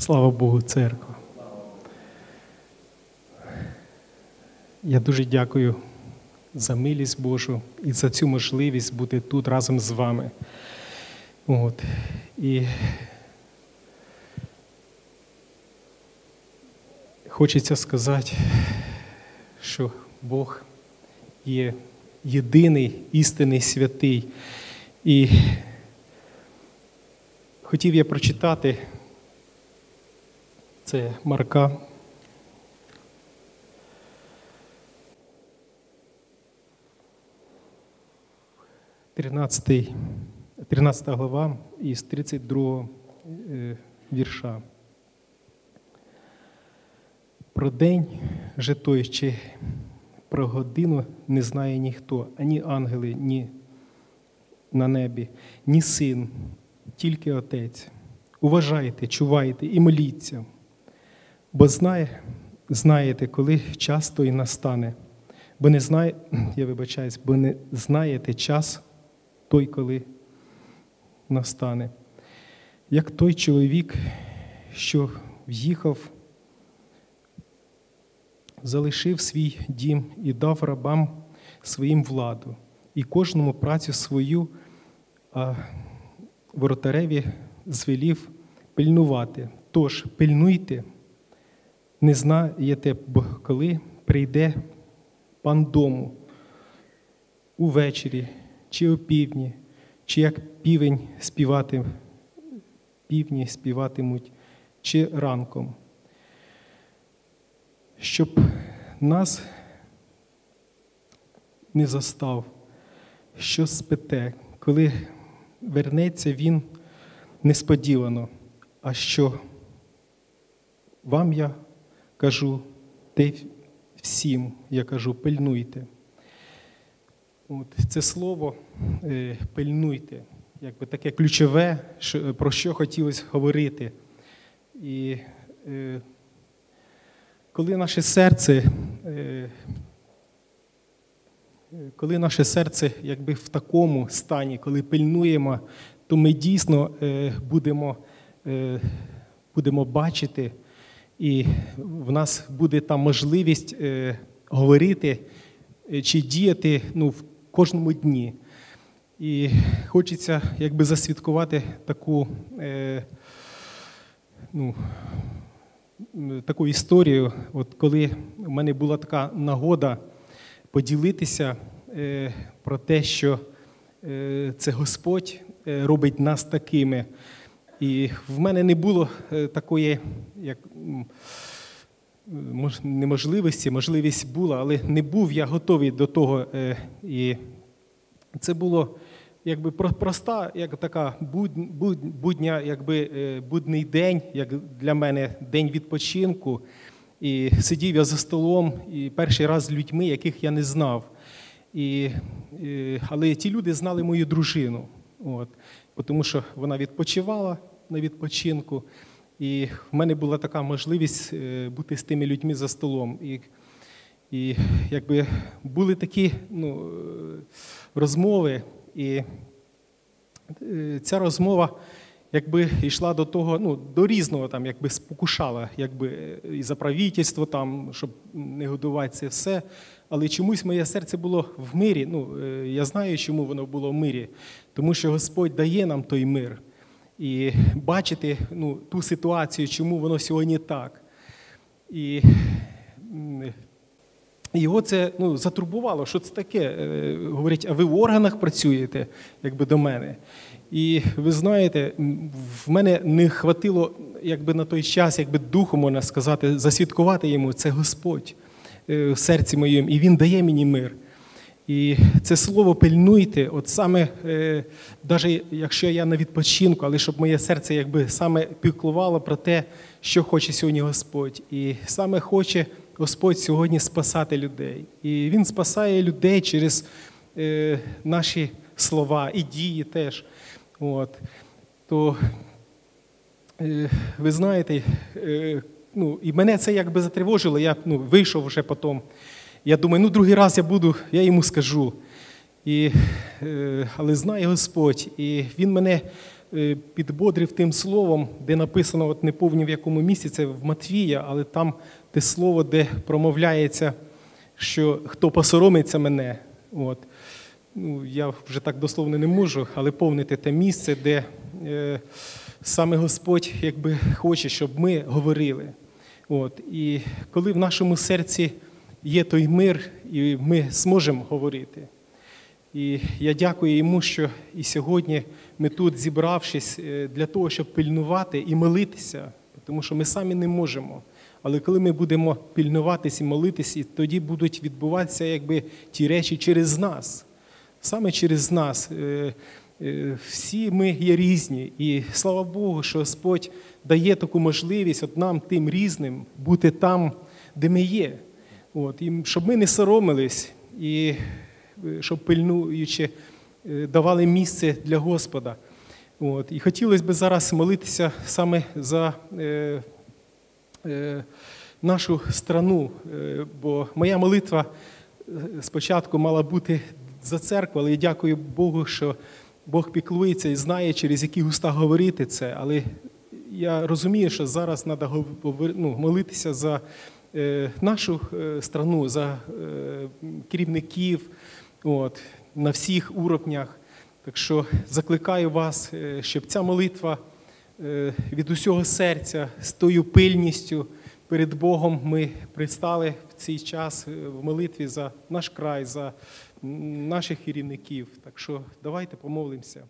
Слава Богу, церква. Я дуже дякую за милість Божу і за цю можливість бути тут разом з вами. От. І хочеться сказати, що Бог є єдиний істинний святий. І хотів я прочитати це Марка. Тринадцятий 13 глава із 32 е, вірша. Про день же чи про годину не знає ніхто, ані ангели, ні на небі, ні син, тільки Отець. Уважайте, чувайте і моліться, бо знає, знаєте, коли час той настане, бо не знає, я вибачаюсь, бо не знаєте час той, коли настане. Як той чоловік, що в'їхав, залишив свій дім і дав рабам своїм владу, і кожному працю свою, а воротареві звелів пильнувати. Тож пильнуйте, не знаєте, коли прийде пан дому увечері чи опівдні, чи як півень співати, півні співатимуть, чи ранком, щоб нас не застав, що спите, коли вернеться він несподівано, а що? Вам я кажу, те всім я кажу, пильнуйте. От, Це слово е, пильнуйте, якби таке ключове, про що хотілося говорити. І е, коли наше серце, е, коли наше серце якби в такому стані, коли пильнуємо, то ми дійсно е, будемо, е, будемо бачити, і в нас буде там можливість е, говорити е, чи діяти ну, в кожному дні. І хочеться якби засвідкувати таку, е, ну, таку історію, От коли в мене була така нагода поділитися е, про те, що е, це Господь е, робить нас такими. І в мене не було е, такої, як неможливості, можливість була, але не був я готовий до того. Е, і це було якби проста, як така будня, якби е, будний день, як для мене день відпочинку. І сидів я за столом і перший раз з людьми, яких я не знав. І, Але ті люди знали мою дружину, От, тому що вона відпочивала на відпочинку. І в мене була така можливість е, бути з тими людьми за столом. І і якби були такі ну, розмови, і е, ця розмова якби йшла до того, ну, до різного, там, якби спокушала, якби і за правительство, там, щоб не годувати це все. Але чомусь моє серце було в мирі. Ну, е, Я знаю, чому воно було в мирі, тому що Господь дає нам той мир і бачити ну, ту ситуацію, чому воно сьогодні так. І його це ну, затурбувало, що це таке. Е, говорить, а ви в органах працюєте, якби до мене. І ви знаєте, в мене не хватило якби на той час, якби духу, можна сказати, засвідкувати йому це Господь е, в серці моєму, і Він дає мені мир. І це слово пильнуйте, от саме, навіть е, якщо я на відпочинку, але щоб моє серце якби саме піклувало про те, що хоче сьогодні Господь. І саме хоче Господь сьогодні спасати людей. І Він спасає людей через е, наші слова і дії теж. От. То е, ви знаєте, е, ну, і мене це якби затривожило, я ну, вийшов вже потім. Я думаю, ну другий раз я буду, я йому скажу. І, е, Але знає Господь, і Він мене підбодрив тим словом, де написано, от не повні в якому місці, це в Матвія, але там те слово, де промовляється, що хто посоромиться мене. От. Ну, я вже так дословно не можу, але повнити те місце, де е, саме Господь якби, хоче, щоб ми говорили. От. І коли в нашому серці є той мир, і ми зможемо говорити. І я дякую йому, що і сьогодні ми тут, зібравшись е, для того, щоб пильнувати і молитися, тому що ми самі не можемо. Але коли ми будемо пильнуватись і молитися, тоді будуть відбуватися якби, ті речі через нас. Саме через нас. Е, е, Всі ми є різні, і слава Богу, що Господь дає таку можливість от нам, тим різним, бути там, де ми є. От, і щоб ми не соромились, і е, щоб пильнуючи, давали місце для Господа. От, і хотілося б зараз молитися саме за е, е, нашу страну, бо моя молитва спочатку мала бути за церкву, але я дякую Богу, що Бог піклується і знає, через які уста говорити це. Але я розумію, що зараз треба ну, молитися за е, нашу е, страну, за е, керівників от, на всіх уровнях. Так що закликаю вас, щоб ця молитва від усього серця з тою пильністю перед Богом ми пристали в цей час е, в молитві за наш край, за наших керівників. Так що давайте помолимося.